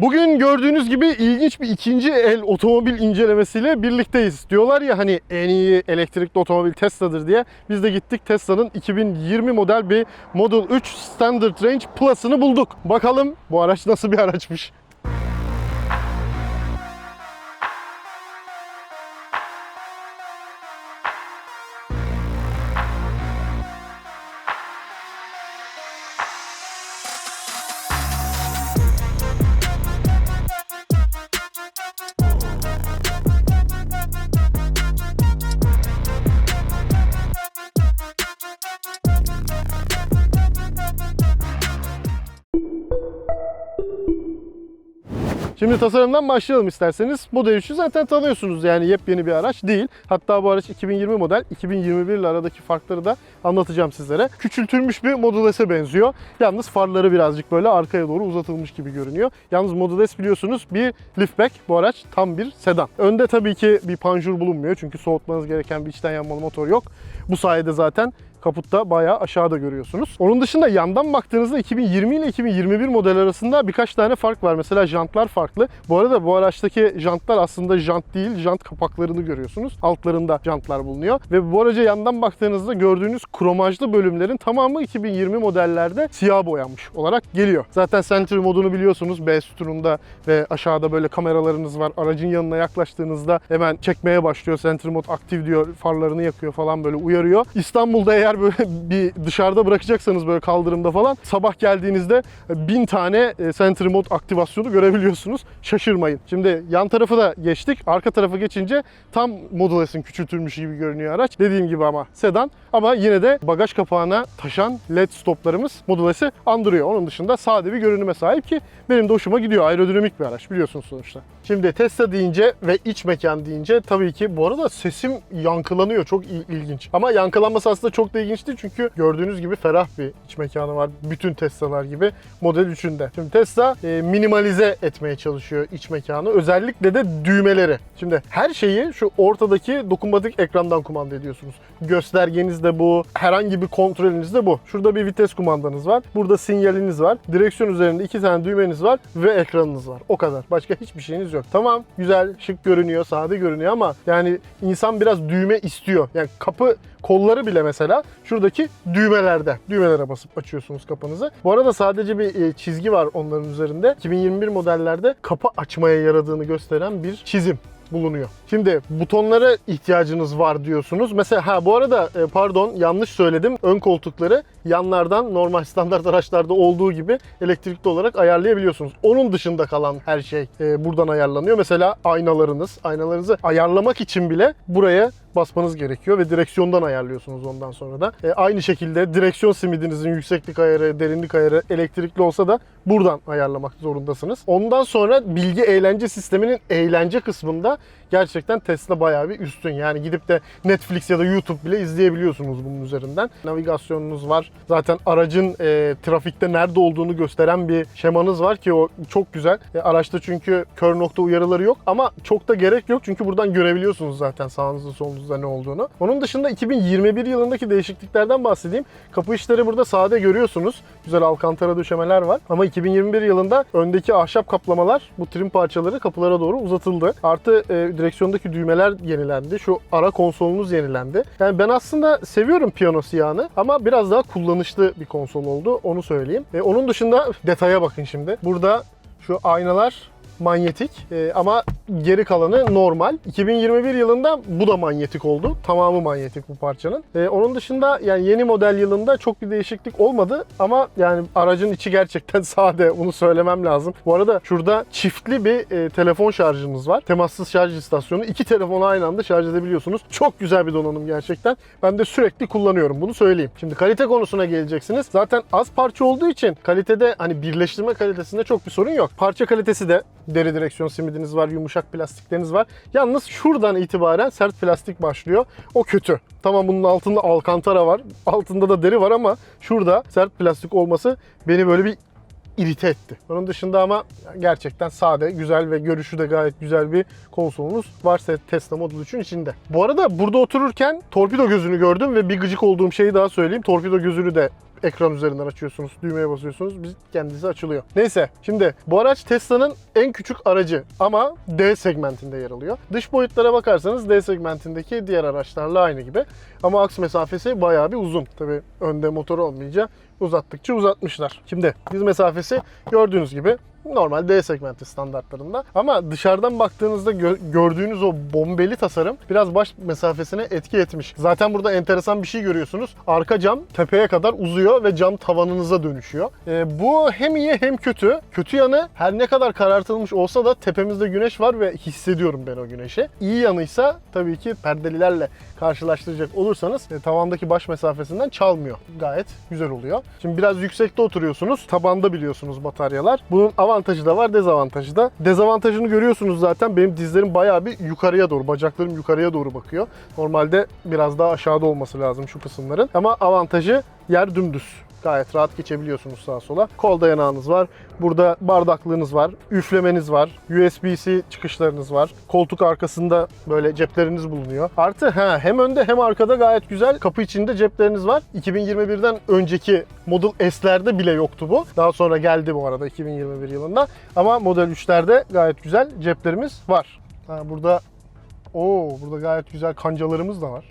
Bugün gördüğünüz gibi ilginç bir ikinci el otomobil incelemesiyle birlikteyiz. Diyorlar ya hani en iyi elektrikli otomobil Tesla'dır diye. Biz de gittik Tesla'nın 2020 model bir Model 3 Standard Range Plus'ını bulduk. Bakalım bu araç nasıl bir araçmış. Şimdi tasarımdan başlayalım isterseniz. Model 3'ü zaten tanıyorsunuz yani yepyeni bir araç değil. Hatta bu araç 2020 model, 2021 ile aradaki farkları da anlatacağım sizlere. Küçültülmüş bir Model S'e benziyor. Yalnız farları birazcık böyle arkaya doğru uzatılmış gibi görünüyor. Yalnız Model S biliyorsunuz bir liftback. Bu araç tam bir sedan. Önde tabii ki bir panjur bulunmuyor çünkü soğutmanız gereken bir içten yanmalı motor yok. Bu sayede zaten kaputta bayağı aşağıda görüyorsunuz. Onun dışında yandan baktığınızda 2020 ile 2021 model arasında birkaç tane fark var. Mesela jantlar farklı. Bu arada bu araçtaki jantlar aslında jant değil, jant kapaklarını görüyorsunuz. Altlarında jantlar bulunuyor. Ve bu araca yandan baktığınızda gördüğünüz kromajlı bölümlerin tamamı 2020 modellerde siyah boyanmış olarak geliyor. Zaten Sentry modunu biliyorsunuz. B sütununda ve aşağıda böyle kameralarınız var. Aracın yanına yaklaştığınızda hemen çekmeye başlıyor. Sentry mod aktif diyor. Farlarını yakıyor falan böyle uyarıyor. İstanbul'da eğer böyle bir dışarıda bırakacaksanız böyle kaldırımda falan sabah geldiğinizde bin tane e, Sentry mod aktivasyonu görebiliyorsunuz. Şaşırmayın. Şimdi yan tarafı da geçtik. Arka tarafı geçince tam Model S'in küçültülmüş gibi görünüyor araç. Dediğim gibi ama sedan ama yine de bagaj kapağına taşan led stoplarımız Model S'i andırıyor. Onun dışında sade bir görünüme sahip ki benim de hoşuma gidiyor. Aerodinamik bir araç biliyorsunuz sonuçta. Şimdi Tesla deyince ve iç mekan deyince tabii ki bu arada sesim yankılanıyor. Çok il- ilginç. Ama yankılanması aslında çok da ilginç değil çünkü gördüğünüz gibi ferah bir iç mekanı var. Bütün Tesla'lar gibi Model 3'ün de. Şimdi Tesla e, minimalize etmeye çalışıyor iç mekanı. Özellikle de düğmeleri. Şimdi her şeyi şu ortadaki dokunmatik ekrandan kumanda ediyorsunuz. Göstergeniz de bu. Herhangi bir kontrolünüz de bu. Şurada bir vites kumandanız var. Burada sinyaliniz var. Direksiyon üzerinde iki tane düğmeniz var ve ekranınız var. O kadar. Başka hiçbir şeyiniz yok. Tamam güzel, şık görünüyor, sade görünüyor ama yani insan biraz düğme istiyor. Yani kapı kolları bile mesela şuradaki düğmelerde. Düğmelere basıp açıyorsunuz kapınızı. Bu arada sadece bir e, çizgi var onların üzerinde. 2021 modellerde kapı açmaya yaradığını gösteren bir çizim bulunuyor. Şimdi butonlara ihtiyacınız var diyorsunuz. Mesela ha bu arada e, pardon yanlış söyledim. Ön koltukları yanlardan normal standart araçlarda olduğu gibi elektrikli olarak ayarlayabiliyorsunuz. Onun dışında kalan her şey e, buradan ayarlanıyor. Mesela aynalarınız. Aynalarınızı ayarlamak için bile buraya basmanız gerekiyor ve direksiyondan ayarlıyorsunuz ondan sonra da. E, aynı şekilde direksiyon simidinizin yükseklik ayarı, derinlik ayarı elektrikli olsa da buradan ayarlamak zorundasınız. Ondan sonra bilgi eğlence sisteminin eğlence kısmında gerçekten Tesla bayağı bir üstün. Yani gidip de Netflix ya da YouTube bile izleyebiliyorsunuz bunun üzerinden. Navigasyonunuz var. Zaten aracın e, trafikte nerede olduğunu gösteren bir şemanız var ki o çok güzel. E, araçta çünkü kör nokta uyarıları yok ama çok da gerek yok çünkü buradan görebiliyorsunuz zaten sağınızı solunuzu 2019'da ne olduğunu. Onun dışında 2021 yılındaki değişikliklerden bahsedeyim. Kapı işleri burada sade görüyorsunuz. Güzel alkantara döşemeler var. Ama 2021 yılında öndeki ahşap kaplamalar bu trim parçaları kapılara doğru uzatıldı. Artı e, direksiyondaki düğmeler yenilendi. Şu ara konsolunuz yenilendi. Yani ben aslında seviyorum piyano siyahını ama biraz daha kullanışlı bir konsol oldu. Onu söyleyeyim. E, onun dışında detaya bakın şimdi. Burada şu aynalar manyetik e, ama geri kalanı normal. 2021 yılında bu da manyetik oldu. Tamamı manyetik bu parçanın. E, onun dışında yani yeni model yılında çok bir değişiklik olmadı ama yani aracın içi gerçekten sade. Bunu söylemem lazım. Bu arada şurada çiftli bir e, telefon şarjınız var. Temassız şarj istasyonu. İki telefonu aynı anda şarj edebiliyorsunuz. Çok güzel bir donanım gerçekten. Ben de sürekli kullanıyorum. Bunu söyleyeyim. Şimdi kalite konusuna geleceksiniz. Zaten az parça olduğu için kalitede hani birleştirme kalitesinde çok bir sorun yok. Parça kalitesi de deri direksiyon simidiniz var, yumuşak plastikleriniz var. Yalnız şuradan itibaren sert plastik başlıyor. O kötü. Tamam bunun altında alkantara var. Altında da deri var ama şurada sert plastik olması beni böyle bir irite etti. Onun dışında ama gerçekten sade, güzel ve görüşü de gayet güzel bir konsolunuz varsa Tesla Model 3'ün içinde. Bu arada burada otururken torpido gözünü gördüm ve bir gıcık olduğum şeyi daha söyleyeyim. Torpido gözünü de ekran üzerinden açıyorsunuz. Düğmeye basıyorsunuz. Biz kendisi açılıyor. Neyse şimdi bu araç Tesla'nın en küçük aracı ama D segmentinde yer alıyor. Dış boyutlara bakarsanız D segmentindeki diğer araçlarla aynı gibi. Ama aks mesafesi bayağı bir uzun. Tabi önde motor olmayınca uzattıkça uzatmışlar. Şimdi diz mesafesi gördüğünüz gibi normal D segmenti standartlarında. Ama dışarıdan baktığınızda gö- gördüğünüz o bombeli tasarım biraz baş mesafesine etki etmiş. Zaten burada enteresan bir şey görüyorsunuz. Arka cam tepeye kadar uzuyor ve cam tavanınıza dönüşüyor. Ee, bu hem iyi hem kötü. Kötü yanı her ne kadar karartılmış olsa da tepemizde güneş var ve hissediyorum ben o güneşi. İyi yanıysa tabii ki perdelilerle karşılaştıracak olursanız e, tavandaki baş mesafesinden çalmıyor. Gayet güzel oluyor. Şimdi biraz yüksekte oturuyorsunuz. Tabanda biliyorsunuz bataryalar. Bunun avantajı da var, dezavantajı da. Dezavantajını görüyorsunuz zaten. Benim dizlerim bayağı bir yukarıya doğru, bacaklarım yukarıya doğru bakıyor. Normalde biraz daha aşağıda olması lazım şu kısımların. Ama avantajı yer dümdüz. Gayet rahat geçebiliyorsunuz sağa sola. Kol dayanağınız var. Burada bardaklığınız var. Üflemeniz var. USB-C çıkışlarınız var. Koltuk arkasında böyle cepleriniz bulunuyor. Artı ha, hem önde hem arkada gayet güzel kapı içinde cepleriniz var. 2021'den önceki Model S'lerde bile yoktu bu. Daha sonra geldi bu arada 2021 yılında. Ama Model 3'lerde gayet güzel ceplerimiz var. Ha, burada Oo, burada gayet güzel kancalarımız da var.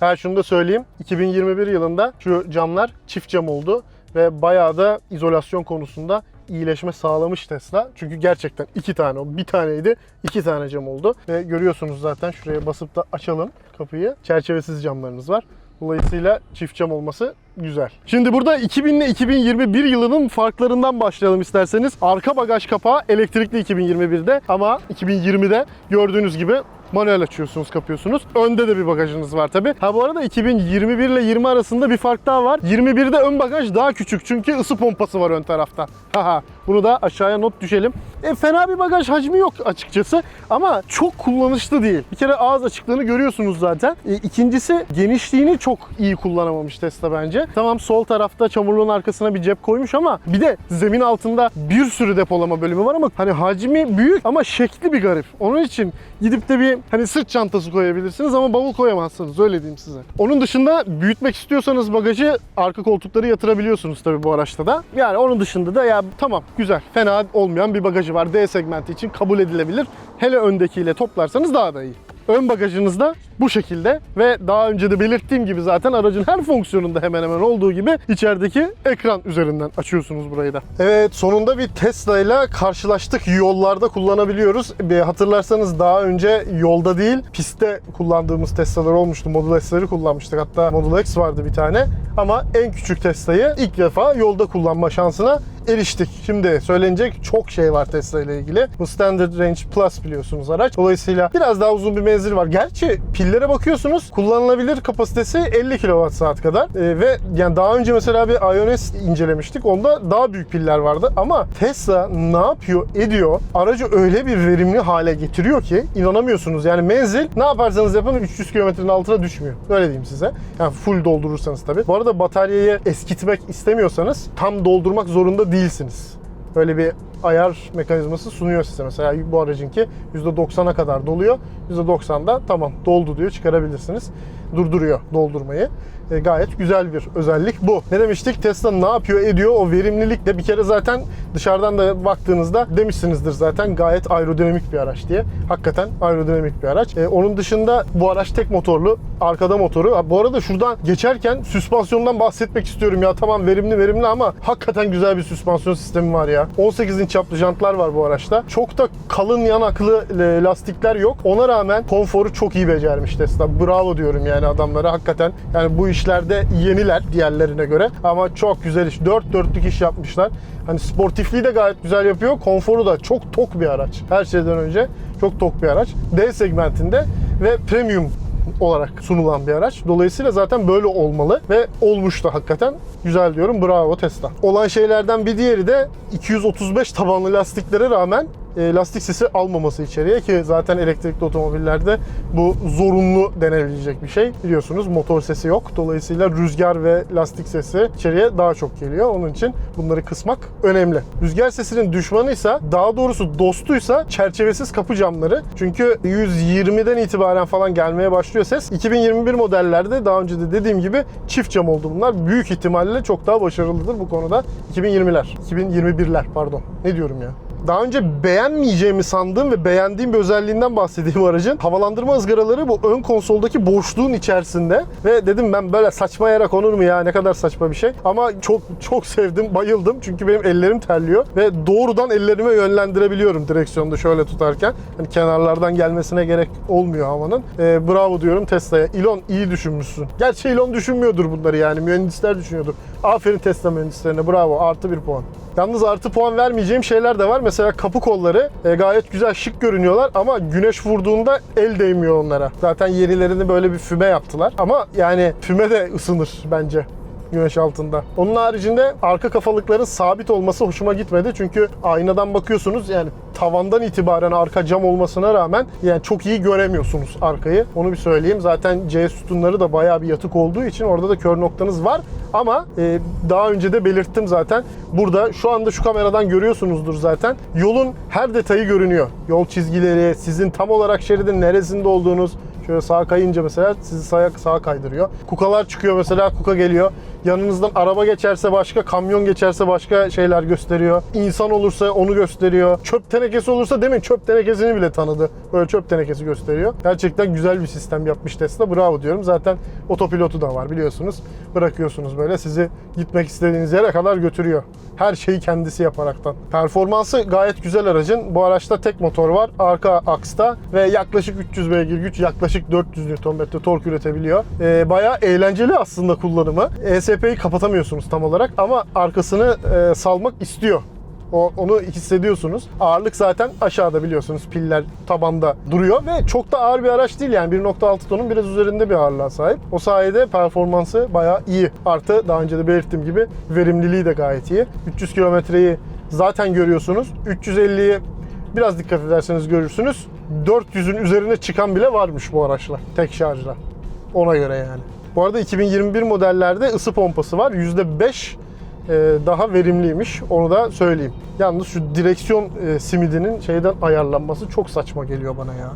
Ha şunu da söyleyeyim. 2021 yılında şu camlar çift cam oldu ve bayağı da izolasyon konusunda iyileşme sağlamış Tesla. Çünkü gerçekten iki tane, o bir taneydi, iki tane cam oldu. Ve görüyorsunuz zaten şuraya basıp da açalım kapıyı. Çerçevesiz camlarınız var. Dolayısıyla çift cam olması güzel. Şimdi burada 2000 ile 2021 yılının farklarından başlayalım isterseniz. Arka bagaj kapağı elektrikli 2021'de ama 2020'de gördüğünüz gibi manuel açıyorsunuz, kapıyorsunuz. Önde de bir bagajınız var tabi. Ha bu arada 2021 ile 20 arasında bir fark daha var. 21'de ön bagaj daha küçük çünkü ısı pompası var ön tarafta. Haha. Bunu da aşağıya not düşelim. E, fena bir bagaj hacmi yok açıkçası ama çok kullanışlı değil. Bir kere ağız açıklığını görüyorsunuz zaten. E, ikincisi genişliğini çok iyi kullanamamış Tesla bence. Tamam sol tarafta çamurluğun arkasına bir cep koymuş ama bir de zemin altında bir sürü depolama bölümü var ama hani hacmi büyük ama şekli bir garip. Onun için gidip de bir hani sırt çantası koyabilirsiniz ama bavul koyamazsınız öyle diyeyim size. Onun dışında büyütmek istiyorsanız bagajı arka koltukları yatırabiliyorsunuz tabii bu araçta da. Yani onun dışında da ya tamam güzel fena olmayan bir bagajı var. D segmenti için kabul edilebilir. Hele öndekiyle toplarsanız daha da iyi. Ön bagajınız da bu şekilde ve daha önce de belirttiğim gibi zaten aracın her fonksiyonunda hemen hemen olduğu gibi içerideki ekran üzerinden açıyorsunuz burayı da. Evet sonunda bir Tesla ile karşılaştık. Yollarda kullanabiliyoruz. Bir hatırlarsanız daha önce yolda değil pistte kullandığımız Tesla'lar olmuştu. Model S'leri kullanmıştık. Hatta Model X vardı bir tane. Ama en küçük Tesla'yı ilk defa yolda kullanma şansına eriştik. Şimdi söylenecek çok şey var Tesla ile ilgili. Bu Standard Range Plus biliyorsunuz araç. Dolayısıyla biraz daha uzun bir menzil var. Gerçi pillere bakıyorsunuz kullanılabilir kapasitesi 50 kWh kadar. Ee, ve yani daha önce mesela bir Ionis incelemiştik. Onda daha büyük piller vardı. Ama Tesla ne yapıyor ediyor? Aracı öyle bir verimli hale getiriyor ki inanamıyorsunuz. Yani menzil ne yaparsanız yapın 300 kilometrenin altına düşmüyor. Öyle diyeyim size. Yani full doldurursanız tabii. Bu arada bataryayı eskitmek istemiyorsanız tam doldurmak zorunda değilsiniz. Böyle bir ayar mekanizması sunuyor size. Mesela bu aracınki %90'a kadar doluyor. %90'da tamam doldu diyor çıkarabilirsiniz. Durduruyor doldurmayı. E, gayet güzel bir özellik bu. Ne demiştik? Tesla ne yapıyor ediyor o verimlilikle bir kere zaten dışarıdan da baktığınızda demişsinizdir zaten gayet aerodinamik bir araç diye. Hakikaten aerodinamik bir araç. E, onun dışında bu araç tek motorlu. Arkada motoru. Bu arada şuradan geçerken süspansiyondan bahsetmek istiyorum ya. Tamam verimli verimli ama hakikaten güzel bir süspansiyon sistemi var ya. 18 çaplı jantlar var bu araçta. Çok da kalın yanaklı e, lastikler yok. Ona rağmen konforu çok iyi becermiş Tesla. Bravo diyorum yani adamlara. Hakikaten yani bu işlerde yeniler diğerlerine göre. Ama çok güzel iş. Dört dörtlük iş yapmışlar. Hani sportifliği de gayet güzel yapıyor. Konforu da çok tok bir araç. Her şeyden önce çok tok bir araç. D segmentinde ve premium olarak sunulan bir araç. Dolayısıyla zaten böyle olmalı ve olmuş da hakikaten. Güzel diyorum. Bravo Tesla. Olan şeylerden bir diğeri de 235 tabanlı lastiklere rağmen lastik sesi almaması içeriye ki zaten elektrikli otomobillerde bu zorunlu denebilecek bir şey. Biliyorsunuz motor sesi yok. Dolayısıyla rüzgar ve lastik sesi içeriye daha çok geliyor. Onun için bunları kısmak önemli. Rüzgar sesinin düşmanıysa daha doğrusu dostuysa çerçevesiz kapı camları. Çünkü 120'den itibaren falan gelmeye başlıyor ses. 2021 modellerde daha önce de dediğim gibi çift cam oldu bunlar. Büyük ihtimalle çok daha başarılıdır bu konuda. 2020'ler, 2021'ler pardon. Ne diyorum ya? Daha önce beğenmeyeceğimi sandığım ve beğendiğim bir özelliğinden bahsedeyim aracın. Havalandırma ızgaraları bu ön konsoldaki boşluğun içerisinde ve dedim ben böyle saçma yere konur mu ya ne kadar saçma bir şey. Ama çok çok sevdim, bayıldım çünkü benim ellerim terliyor ve doğrudan ellerime yönlendirebiliyorum direksiyonda şöyle tutarken. Hani kenarlardan gelmesine gerek olmuyor havanın. Ee, bravo diyorum Tesla'ya. Elon iyi düşünmüşsün. Gerçi Elon düşünmüyordur bunları yani mühendisler düşünüyordur. Aferin Tesla mühendislerine bravo artı bir puan. Yalnız artı puan vermeyeceğim şeyler de var. Mesela kapı kolları e, gayet güzel şık görünüyorlar ama güneş vurduğunda el değmiyor onlara. Zaten yenilerini böyle bir füme yaptılar. Ama yani füme de ısınır bence güneş altında. Onun haricinde arka kafalıkların sabit olması hoşuma gitmedi. Çünkü aynadan bakıyorsunuz yani tavandan itibaren arka cam olmasına rağmen yani çok iyi göremiyorsunuz arkayı. Onu bir söyleyeyim. Zaten C sütunları da bayağı bir yatık olduğu için orada da kör noktanız var. Ama e, daha önce de belirttim zaten. Burada şu anda şu kameradan görüyorsunuzdur zaten. Yolun her detayı görünüyor. Yol çizgileri, sizin tam olarak şeridin neresinde olduğunuz, Şöyle sağa kayınca mesela sizi sağa, sağa kaydırıyor. Kukalar çıkıyor mesela kuka geliyor. Yanınızdan araba geçerse başka, kamyon geçerse başka şeyler gösteriyor. İnsan olursa onu gösteriyor. Çöp tenekesi olursa demin çöp tenekesini bile tanıdı. Böyle çöp tenekesi gösteriyor. Gerçekten güzel bir sistem yapmış Tesla. Bravo diyorum. Zaten otopilotu da var biliyorsunuz. Bırakıyorsunuz böyle sizi gitmek istediğiniz yere kadar götürüyor. Her şeyi kendisi yaparaktan. Performansı gayet güzel aracın. Bu araçta tek motor var. Arka aksta ve yaklaşık 300 beygir güç, yaklaşık 400 Nm tork üretebiliyor. Ee, bayağı eğlenceli aslında kullanımı. ESP'yi kapatamıyorsunuz tam olarak ama arkasını e, salmak istiyor. O, onu hissediyorsunuz. Ağırlık zaten aşağıda biliyorsunuz. Piller tabanda duruyor ve çok da ağır bir araç değil yani 1.6 tonun biraz üzerinde bir ağırlığa sahip. O sayede performansı bayağı iyi. Artı daha önce de belirttiğim gibi verimliliği de gayet iyi. 300 kilometreyi zaten görüyorsunuz. 350'yi biraz dikkat ederseniz görürsünüz. 400'ün üzerine çıkan bile varmış bu araçla. Tek şarjla. Ona göre yani. Bu arada 2021 modellerde ısı pompası var. %5 e, daha verimliymiş. Onu da söyleyeyim. Yalnız şu direksiyon e, simidinin şeyden ayarlanması çok saçma geliyor bana ya.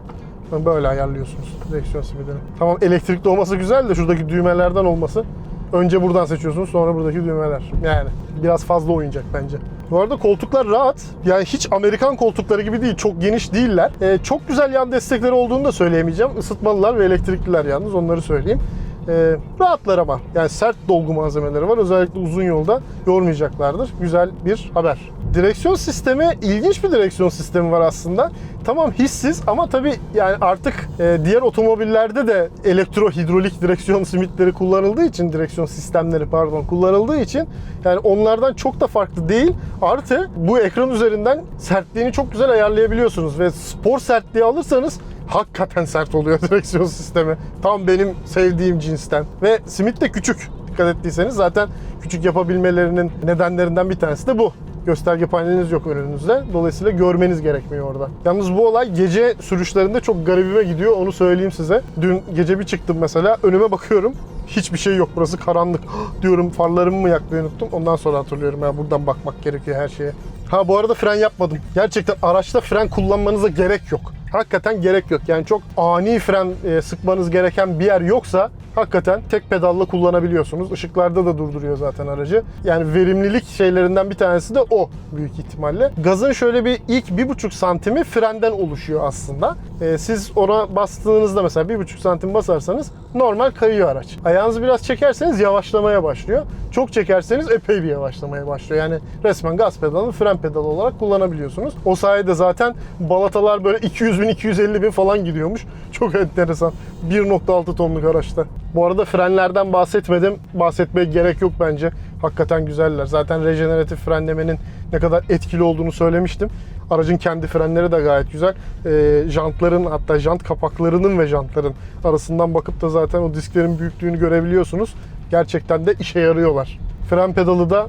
Böyle ayarlıyorsunuz direksiyon simidini. Tamam elektrikli olması güzel de şuradaki düğmelerden olması. Önce buradan seçiyorsunuz sonra buradaki düğmeler. Yani biraz fazla oyuncak bence. Bu arada koltuklar rahat. Yani hiç Amerikan koltukları gibi değil. Çok geniş değiller. E, çok güzel yan destekleri olduğunu da söyleyemeyeceğim. Isıtmalılar ve elektrikliler yalnız onları söyleyeyim. E, rahatlar ama. Yani sert dolgu malzemeleri var. Özellikle uzun yolda yormayacaklardır. Güzel bir haber. Direksiyon sistemi ilginç bir direksiyon sistemi var aslında. Tamam hissiz ama tabii yani artık e, diğer otomobillerde de elektro hidrolik direksiyon simitleri kullanıldığı için direksiyon sistemleri pardon kullanıldığı için yani onlardan çok da farklı değil. Artı bu ekran üzerinden sertliğini çok güzel ayarlayabiliyorsunuz ve spor sertliği alırsanız hakikaten sert oluyor direksiyon sistemi. Tam benim sevdiğim cinsten. Ve simit de küçük. Dikkat ettiyseniz zaten küçük yapabilmelerinin nedenlerinden bir tanesi de bu. Gösterge paneliniz yok önünüzde. Dolayısıyla görmeniz gerekmiyor orada. Yalnız bu olay gece sürüşlerinde çok garibime gidiyor. Onu söyleyeyim size. Dün gece bir çıktım mesela. Önüme bakıyorum. Hiçbir şey yok. Burası karanlık. diyorum farlarımı mı yakmayı unuttum. Ondan sonra hatırlıyorum ya buradan bakmak gerekiyor her şeye. Ha bu arada fren yapmadım. Gerçekten araçta fren kullanmanıza gerek yok. Hakikaten gerek yok. Yani çok ani fren e, sıkmanız gereken bir yer yoksa hakikaten tek pedalla kullanabiliyorsunuz. Işıklarda da durduruyor zaten aracı. Yani verimlilik şeylerinden bir tanesi de o büyük ihtimalle. Gazın şöyle bir ilk bir buçuk santimi frenden oluşuyor aslında. E, siz ona bastığınızda mesela bir buçuk santim basarsanız normal kayıyor araç. Ayağınızı biraz çekerseniz yavaşlamaya başlıyor. Çok çekerseniz epey bir yavaşlamaya başlıyor. Yani resmen gaz pedalını fren pedalı olarak kullanabiliyorsunuz. O sayede zaten balatalar böyle 200 bin 250 bin falan gidiyormuş. Çok enteresan. 1.6 tonluk araçta. Bu arada frenlerden bahsetmedim. Bahsetmeye gerek yok bence. Hakikaten güzeller. Zaten rejeneratif frenlemenin ne kadar etkili olduğunu söylemiştim. Aracın kendi frenleri de gayet güzel. E, jantların hatta jant kapaklarının ve jantların arasından bakıp da zaten o disklerin büyüklüğünü görebiliyorsunuz. Gerçekten de işe yarıyorlar. Fren pedalı da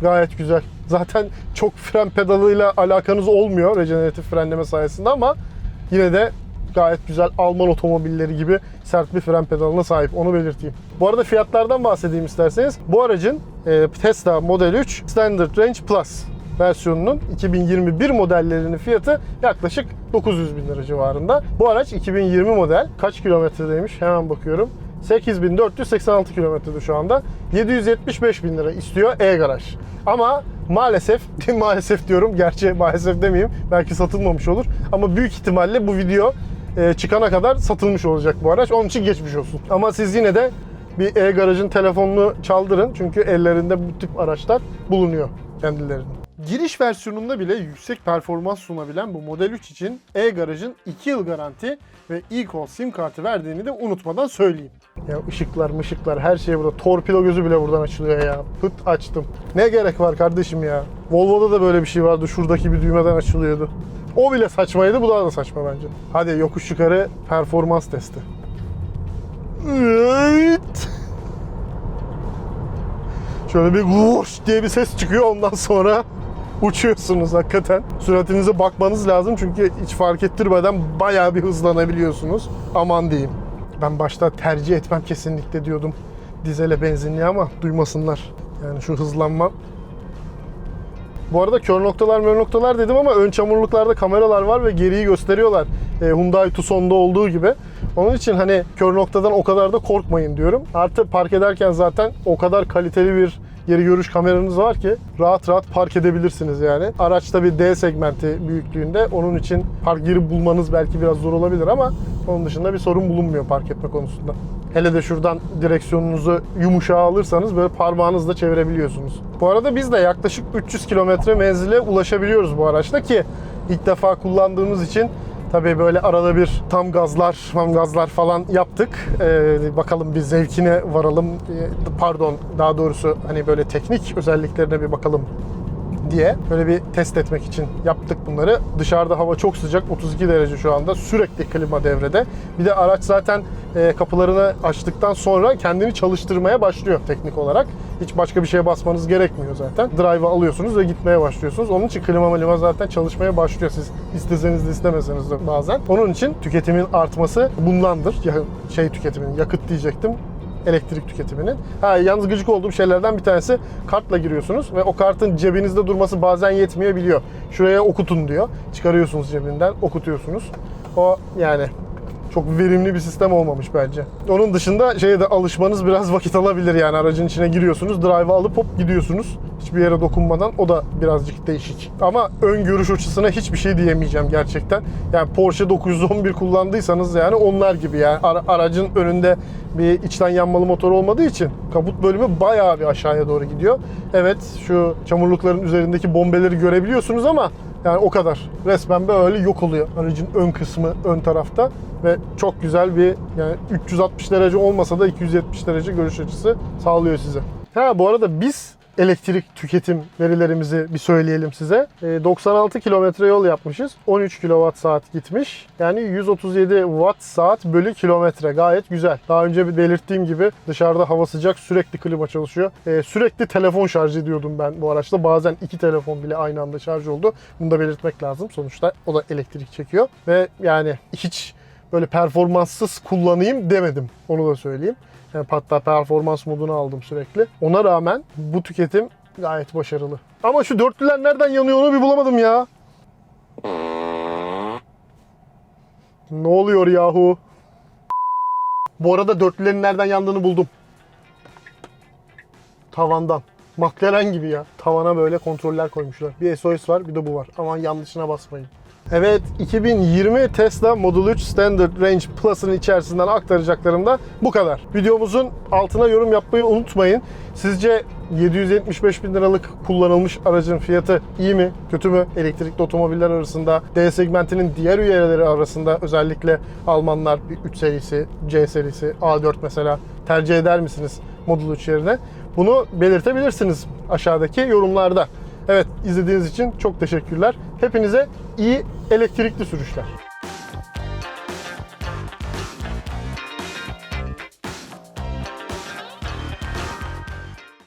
Gayet güzel. Zaten çok fren pedalıyla alakanız olmuyor rejeneratif frenleme sayesinde ama yine de gayet güzel Alman otomobilleri gibi sert bir fren pedalına sahip. Onu belirteyim. Bu arada fiyatlardan bahsedeyim isterseniz. Bu aracın e, Tesla Model 3 Standard Range Plus versiyonunun 2021 modellerinin fiyatı yaklaşık 900 bin lira civarında. Bu araç 2020 model. Kaç kilometredeymiş? Hemen bakıyorum. 8486 kilometrede şu anda. 775 bin lira istiyor e-garaj. Ama maalesef, maalesef diyorum, gerçi maalesef demeyeyim, belki satılmamış olur. Ama büyük ihtimalle bu video e, çıkana kadar satılmış olacak bu araç. Onun için geçmiş olsun. Ama siz yine de bir e-garajın telefonunu çaldırın. Çünkü ellerinde bu tip araçlar bulunuyor kendilerinin. Giriş versiyonunda bile yüksek performans sunabilen bu Model 3 için e-garajın 2 yıl garanti ve e-call sim kartı verdiğini de unutmadan söyleyeyim. Ya ışıklar mışıklar her şey burada. Torpido gözü bile buradan açılıyor ya. Pıt açtım. Ne gerek var kardeşim ya. Volvo'da da böyle bir şey vardı. Şuradaki bir düğmeden açılıyordu. O bile saçmaydı. Bu daha da saçma bence. Hadi yokuş yukarı performans testi. Şöyle bir vuş diye bir ses çıkıyor ondan sonra uçuyorsunuz hakikaten. Süratinize bakmanız lazım çünkü hiç fark ettirmeden bayağı bir hızlanabiliyorsunuz. Aman diyeyim. Ben başta tercih etmem kesinlikle diyordum dizele benzinli ama duymasınlar. Yani şu hızlanma. Bu arada kör noktalar mör noktalar dedim ama ön çamurluklarda kameralar var ve geriyi gösteriyorlar. E, Hyundai Tucson'da olduğu gibi. Onun için hani kör noktadan o kadar da korkmayın diyorum. Artı park ederken zaten o kadar kaliteli bir geri görüş kameranız var ki rahat rahat park edebilirsiniz yani. Araçta bir D segmenti büyüklüğünde. Onun için park yeri bulmanız belki biraz zor olabilir ama onun dışında bir sorun bulunmuyor park etme konusunda. Hele de şuradan direksiyonunuzu yumuşağa alırsanız böyle parmağınızla çevirebiliyorsunuz. Bu arada biz de yaklaşık 300 kilometre menzile ulaşabiliyoruz bu araçta ki ilk defa kullandığımız için Tabii böyle arada bir tam gazlar, tam gazlar falan yaptık. Ee, bakalım bir zevkine varalım. Ee, pardon, daha doğrusu hani böyle teknik özelliklerine bir bakalım diye böyle bir test etmek için yaptık bunları. Dışarıda hava çok sıcak, 32 derece şu anda. Sürekli klima devrede. Bir de araç zaten e, kapılarını açtıktan sonra kendini çalıştırmaya başlıyor teknik olarak. Hiç başka bir şeye basmanız gerekmiyor zaten. Drive'ı alıyorsunuz ve gitmeye başlıyorsunuz. Onun için klima malima zaten çalışmaya başlıyor. Siz isteseniz de istemeseniz de bazen. Onun için tüketimin artması bundandır. Ya, şey tüketimin, yakıt diyecektim elektrik tüketiminin. Ha, yalnız gıcık olduğum şeylerden bir tanesi kartla giriyorsunuz ve o kartın cebinizde durması bazen yetmeyebiliyor. Şuraya okutun diyor. Çıkarıyorsunuz cebinden, okutuyorsunuz. O yani çok verimli bir sistem olmamış bence. Onun dışında şeye de alışmanız biraz vakit alabilir yani aracın içine giriyorsunuz, drive'ı alıp hop gidiyorsunuz. Hiçbir yere dokunmadan o da birazcık değişik. Ama ön görüş açısına hiçbir şey diyemeyeceğim gerçekten. Yani Porsche 911 kullandıysanız yani onlar gibi yani Ara- aracın önünde bir içten yanmalı motor olmadığı için kaput bölümü bayağı bir aşağıya doğru gidiyor. Evet şu çamurlukların üzerindeki bombeleri görebiliyorsunuz ama yani o kadar. Resmen böyle yok oluyor aracın ön kısmı ön tarafta ve çok güzel bir yani 360 derece olmasa da 270 derece görüş açısı sağlıyor size. Ha bu arada biz elektrik tüketim verilerimizi bir söyleyelim size. E, 96 kilometre yol yapmışız. 13 kilowatt saat gitmiş. Yani 137 watt saat bölü kilometre. Gayet güzel. Daha önce bir belirttiğim gibi dışarıda hava sıcak sürekli klima çalışıyor. E, sürekli telefon şarj ediyordum ben bu araçta. Bazen iki telefon bile aynı anda şarj oldu. Bunu da belirtmek lazım. Sonuçta o da elektrik çekiyor. Ve yani hiç böyle performanssız kullanayım demedim. Onu da söyleyeyim. Yani hatta performans modunu aldım sürekli. Ona rağmen bu tüketim gayet başarılı. Ama şu dörtlüler nereden yanıyor onu bir bulamadım ya. Ne oluyor yahu? Bu arada dörtlülerin nereden yandığını buldum. Tavandan. McLaren gibi ya. Tavana böyle kontroller koymuşlar. Bir SOS var bir de bu var. Aman yanlışına basmayın. Evet 2020 Tesla Model 3 Standard Range Plus'ın içerisinden aktaracaklarım da bu kadar. Videomuzun altına yorum yapmayı unutmayın. Sizce 775 bin liralık kullanılmış aracın fiyatı iyi mi, kötü mü? Elektrikli otomobiller arasında, D segmentinin diğer üyeleri arasında özellikle Almanlar 3 serisi, C serisi, A4 mesela tercih eder misiniz Model 3 yerine? Bunu belirtebilirsiniz aşağıdaki yorumlarda. Evet izlediğiniz için çok teşekkürler. Hepinize iyi elektrikli sürüşler.